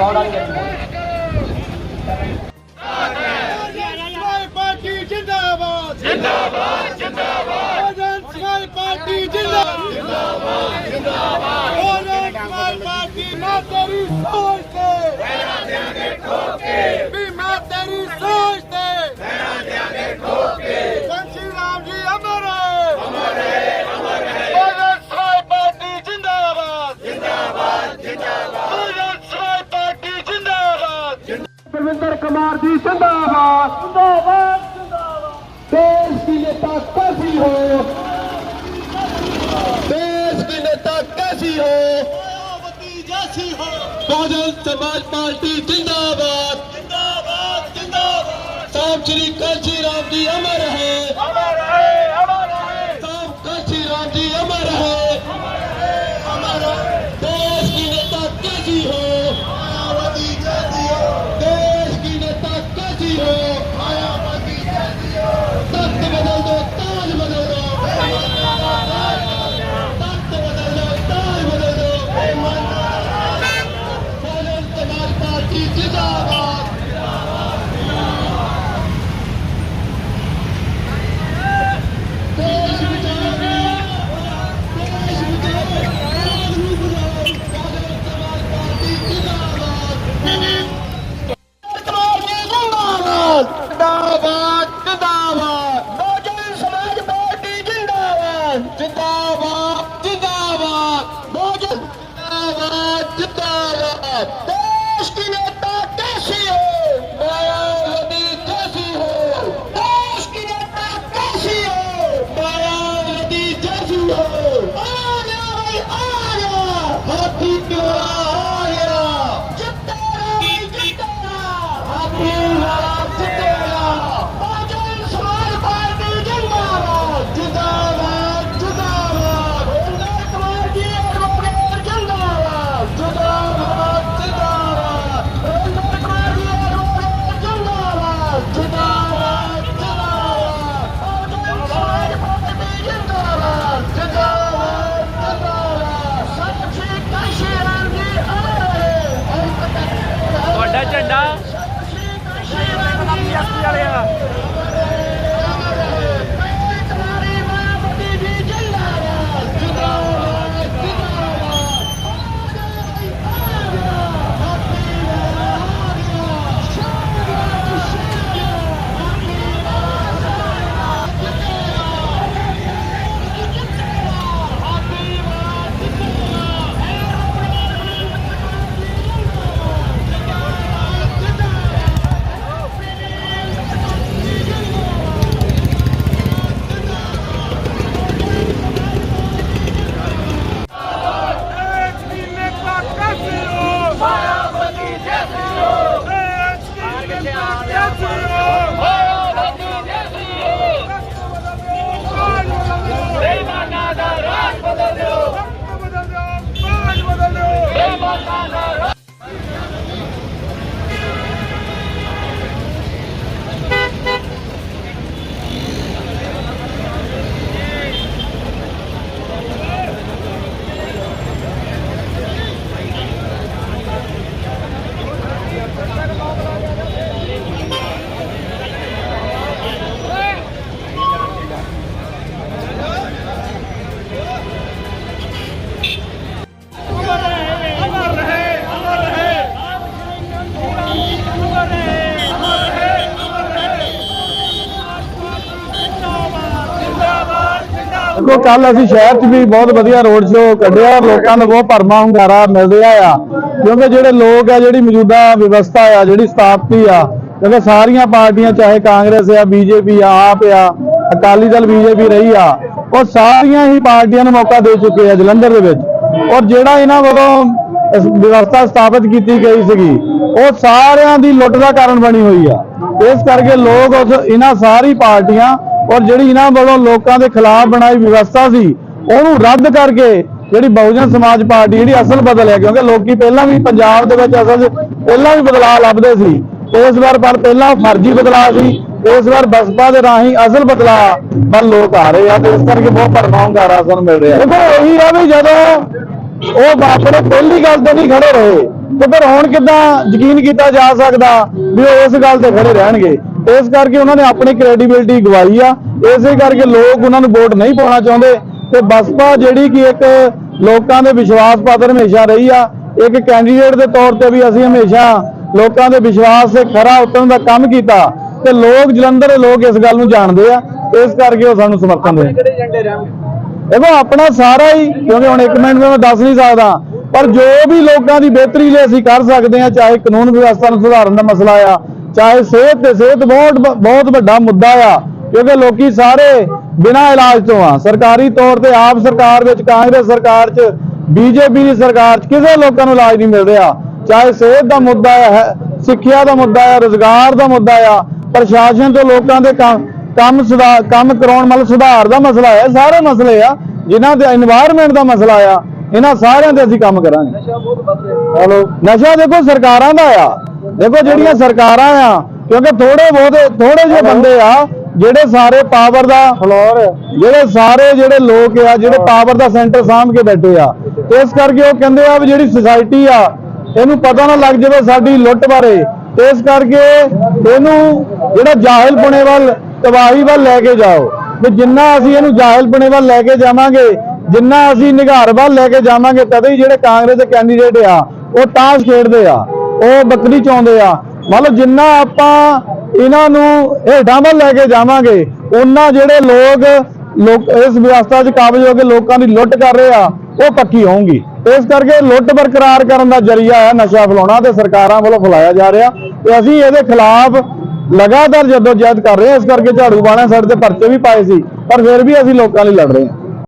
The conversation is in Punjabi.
पावडर ਹੋ ਬੱਤੀ ਜੈਸੀ ਹੋ ਬਾਦਲ ਸਮਾਜ ਪਾਰਟੀ ਜਿੰਦਾਬਾਦ। ਜਿੰਦਾਬਾਦ ਜਿੰਦਾਬਾਦ। ਸਾਹਿਬ ਸ੍ਰੀ ਕਾਂਜੀ ਰਾਮ ਦੀ ਅਮਰ ਹੈ। ਅਮਰ ਦੇਖੋ ਕੱਲ ਅਸੀਂ ਸ਼ਹਿਰ 'ਚ ਵੀ ਬਹੁਤ ਵਧੀਆ ਰੋਡ ਸ਼ੋਅ ਕੱਢਿਆ। ਲੋਕਾਂ ਦਾ ਬਹੁਤ ਭਰਮਾ ਹੁੰਗਾਰਾ ਮਿਲ ਰਿਹਾ ਆ। ਕਿਉਂਕਿ ਜਿਹੜੇ ਲੋਕ ਆ, ਜਿਹੜੀ ਮੌਜੂਦਾ ਵਿਵਸਥਾ ਆ, ਜਿਹੜੀ ਸਥਾਪਤੀ ਆ, ਕਿਉਂਕਿ ਸਾਰੀਆਂ ਪਾਰਟੀਆਂ, ਚਾਹੇ ਕਾਂਗਰਸ ਆ, ਬੀਜੇਪੀ ਆ, ਆਪ ਆ, ਅਕਾਲੀ ਦਲ, ਬੀਜੇਪੀ ਰਹੀ ਆ, ਉਹ ਸਾਰੀਆਂ ਹੀ ਪਾਰਟੀਆਂ ਨੂੰ ਮੌਕਾ ਦੇ ਚੁੱਕੇ ਆ ਜਲੰਧਰ ਦੇ ਵਿੱਚ। ਔਰ ਜਿਹੜਾ ਇਹਨਾਂ ਵੱਲੋਂ ਵਿਵਸਥਾ ਸਥਾਪਿਤ ਕੀਤੀ ਗਈ ਸੀਗੀ, ਉਹ ਸਾਰਿਆਂ ਦੀ ਲੁੱਟ ਦਾ ਕਾਰਨ ਬਣੀ ਹੋਈ ਆ। ਇਸ ਕਰਕੇ ਲੋਕ ਉਸ, ਇਹਨਾਂ ਸਾਰੀ ਪਾਰਟੀਆਂ ਔਰ ਜਿਹੜੀ ਇਹਨਾਂ ਵੱਲੋਂ ਲੋਕਾਂ ਦੇ ਖਿਲਾਫ ਬਣਾਈ ਵਿਵਸਥਾ ਸੀ, ਉਹਨੂੰ ਰੱਦ ਕਰਕੇ ਜਿਹੜੀ ਬਹੁਜਨ ਸਮਾਜ ਪਾਰਟੀ, ਜਿਹੜੀ ਅਸਲ ਬਦਲ ਹੈ, ਕਿਉਂਕਿ ਲੋਕੀ ਪਹਿਲਾਂ ਵੀ ਪੰਜਾਬ ਦੇ ਵਿੱਚ ਅਸਲ ਪਹਿਲਾਂ ਵੀ ਬਦਲਾਅ ਲੱਭਦੇ ਸੀ। ਇਸ ਵਾਰ ਪਰ ਪਹਿਲਾਂ ਫਰਜ਼ੀ ਬਦਲਾਅ ਸੀ, ਇਸ ਵਾਰ ਬਸਪਾ ਦੇ ਰਾਹੀਂ ਅਸਲ ਬਦਲਾਅ ਪਰ ਲੋਕ ਆ ਰਹੇ ਆ ਤੇ ਇਸ ਕਰਕੇ ਬਹੁਤ ਭਰਮਾ ਹੁੰਗਾਰਾ ਸਾਨੂੰ ਮਿਲ ਰਿਹਾ। ਦੇਖੋ, ਇਹੀ ਆ ਵੀ ਜਦੋਂ ਉਹ ਬਾਪਰੇ ਪਹਿਲੀ ਗੱਲ ਤੇ ਨਹੀਂ ਖੜੇ ਰਹੇ, ਤੇ ਫਿਰ ਹੁਣ ਕਿੱਦਾਂ ਯਕੀਨ ਕੀਤਾ ਜਾ ਸਕਦਾ ਵੀ ਉਹ ਇਸ ਗੱਲ ਤੇ ਖੜੇ ਰਹਿਣਗੇ? ਇਸ ਕਰਕੇ ਉਹਨਾਂ ਨੇ ਆਪਣੀ ਕ੍ਰੈਡੀਬਿਲਟੀ ਗਵਾਈ ਆ। ਇਸੇ ਕਰਕੇ ਲੋਕ ਉਹਨਾਂ ਨੂੰ ਵੋਟ ਨਹੀਂ ਪਾਉਣਾ ਚਾਹੁੰਦੇ। ਤੇ ਬਸਪਾ ਜਿਹੜੀ ਕਿ ਇੱਕ ਲੋਕਾਂ ਦੇ ਵਿਸ਼ਵਾਸ ਪਾਤਰ ਹਮੇਸ਼ਾ ਰਹੀ ਆ ਇੱਕ ਕੈਂਡੀਡੇਟ ਦੇ ਤੌਰ ਤੇ ਵੀ ਅਸੀਂ ਹਮੇਸ਼ਾ ਲੋਕਾਂ ਦੇ ਵਿਸ਼ਵਾਸ ਤੇ ਖਰਾ ਉਤਰਨ ਦਾ ਕੰਮ ਕੀਤਾ। ਤੇ ਲੋਕ ਜਲੰਧਰ ਦੇ ਲੋਕ ਇਸ ਗੱਲ ਨੂੰ ਜਾਣਦੇ ਆ। ਇਸ ਕਰਕੇ ਉਹ ਸਾਨੂੰ ਸਮਰਥਨ ਦੇ ਦੇਖੋ ਆਪਣਾ ਸਾਰਾ ਹੀ ਕਿਉਂਕਿ ਹੁਣ ਇੱਕ ਮਿੰਟ ਵਿੱਚ ਮੈਂ ਦੱਸ ਨਹੀਂ ਸਕਦਾ ਪਰ ਜੋ ਵੀ ਲੋਕਾਂ ਦੀ ਬਿਹਤਰੀ ਲਈ ਅਸੀਂ ਕਰ ਸਕਦੇ ਹਾਂ ਚਾਹੇ ਕਾਨੂੰਨ ਵਿਵਸਥਾ ਨੂੰ ਸੁਧਾਰਨ ਦਾ ਮਸਲਾ ਆ ਚਾਹੇ ਸਿਹਤ ਤੇ ਸਿਹਤ ਬਹੁਤ ਬਹੁਤ ਵੱਡਾ ਮੁੱਦਾ ਆ ਕਿਉਂਕਿ ਲੋਕੀ ਸਾਰੇ ਬਿਨਾਂ ਇਲਾਜ ਤੋਂ ਆ। ਸਰਕਾਰੀ ਤੌਰ ਤੇ ਆਪ ਸਰਕਾਰ ਵਿੱਚ ਕਾਂਗਰਸ ਸਰਕਾਰ 'ਚ ਬੀਜੇਪੀ ਦੀ ਸਰਕਾਰ 'ਚ ਕਿਸੇ ਲੋਕਾਂ ਨੂੰ ਇਲਾਜ ਨਹੀਂ ਮਿਲ ਰਿਹਾ। ਚਾਹੇ ਸਿਹਤ ਦਾ ਮੁੱਦਾ ਹੈ ਸਿੱਖਿਆ ਦਾ ਮੁੱਦਾ ਹੈ ਰੋਜ਼ਗਾਰ ਦਾ ਮੁੱਦਾ ਆ ਪ੍ਰਸ਼ਾਸਨ ਤੋਂ ਲੋਕਾਂ ਦੇ ਕੰਮ ਕੰਮ ਸੁਧਾਰ ਕੰਮ ਕਰਾਉਣ ਮਤਲਬ ਸੁਧਾਰ ਦਾ ਮਸਲਾ ਹੈ ਸਾਰੇ ਮਸਲੇ ਆ ਜਿਨ੍ਹਾਂ ਦੇ এনवायरमेंट ਦਾ ਮਸਲਾ ਆ ਇਹਨਾਂ ਸਾਰਿਆਂ ਤੇ ਅਸੀਂ ਕੰਮ ਕਰਾਂਗੇ। ਨਸ਼ਾ ਬਹੁਤ ਵੱਧ ਰਿਹਾ। ਹਲੋ ਨਸ਼ਾ ਦੇਖੋ ਸਰਕਾਰਾਂ ਦਾ ਆ। ਦੇਖੋ ਜਿਹੜੀਆਂ ਸਰਕਾਰਾਂ ਆ ਕਿਉਂਕਿ ਥੋੜੇ ਬਹੁਤੇ ਥੋੜੇ ਜਿਹੇ ਬੰਦੇ ਆ ਜਿਹੜੇ ਸਾਰੇ ਪਾਵਰ ਦਾ ਫਲੋਰ ਜਿਹੜੇ ਸਾਰੇ ਜਿਹੜੇ ਲੋਕ ਆ ਜਿਹੜੇ ਪਾਵਰ ਦਾ ਸੈਂਟਰ ਸਾਂਭ ਕੇ ਬੈਠੇ ਆ। ਇਸ ਕਰਕੇ ਉਹ ਕਹਿੰਦੇ ਆ ਵੀ ਜਿਹੜੀ ਸੁਸਾਇਟੀ ਆ ਇਹਨੂੰ ਪਤਾ ਨਾ ਲੱਗ ਜਾਵੇ ਸਾਡੀ ਲੁੱਟ ਬਾਰੇ। ਇਸ ਕਰਕੇ ਇਹਨੂੰ ਜਿਹੜਾ ਜਾਹਿਲਪੁਣੇ ਵੱਲ ਤਬਾਹੀ ਵੱਲ ਲੈ ਕੇ ਜਾਓ। ਵੀ ਜਿੰਨਾ ਅਸੀਂ ਇਹਨੂੰ ਜਾਹਿਲਪੁਣੇ ਵੱਲ ਲੈ ਕੇ ਜਾਵਾਂਗੇ ਜਿੰਨਾ ਅਸੀਂ ਨਿਗਾਰ ਵੱਲ ਲੈ ਕੇ ਜਾਵਾਂਗੇ ਤਦੇ ਹੀ ਜਿਹੜੇ ਕਾਂਗਰਸ ਦੇ ਕੈਂਡੀਡੇਟ ਆ ਉਹ ਤਾਸ਼ ਖੇਡਦੇ ਆ। ਉਹ ਬੱਕਰੀ ਚਾਉਂਦੇ ਆ। ਮਤਲਬ ਜਿੰਨਾ ਆਪਾਂ ਇਹਨਾਂ ਨੂੰ ਹੇਠਾਂ ਵੱਲ ਲੈ ਕੇ ਜਾਵਾਂਗੇ ਉਹਨਾਂ ਜਿਹੜੇ ਲੋਕ ਲੋਕ ਇਸ ਵਿਵਸਥਾ 'ਚ ਕਾਬਜ ਹੋ ਕੇ ਲੋਕਾਂ ਦੀ ਲੁੱਟ ਕਰ ਰਹੇ ਆ, ਉਹ ਪੱਕੀ ਹੋਊਗੀ। ਇਸ ਕਰਕੇ ਲੁੱਟ ਬਰਕਰਾਰ ਕਰਨ ਦਾ ਜਰੀਆ ਹੈ ਨਸ਼ਾ ਫਲਾਉਣਾ ਤੇ ਸਰਕਾਰਾਂ ਵੱਲੋਂ ਫਲਾਇਆ ਜਾ ਰਿਹਾ ਤੇ ਅਸੀਂ ਇਹਦੇ ਖਿਲਾਫ ਲਗਾਤਾਰ ਜਦੋਜਹਿਦ ਕਰ ਰਹੇ ਹਾਂ। ਇਸ ਕਰਕੇ ਝਾੜੂ ਵਾਲਿਆਂ ਸਾਡੇ ਤੇ ਪਰਚੇ ਵੀ ਪਾਏ ਸੀ, ਪਰ ਫਿਰ ਵੀ ਅਸੀਂ ਲੋਕਾਂ ਲਈ ਲੜ ਰਹੇ ਹਾਂ।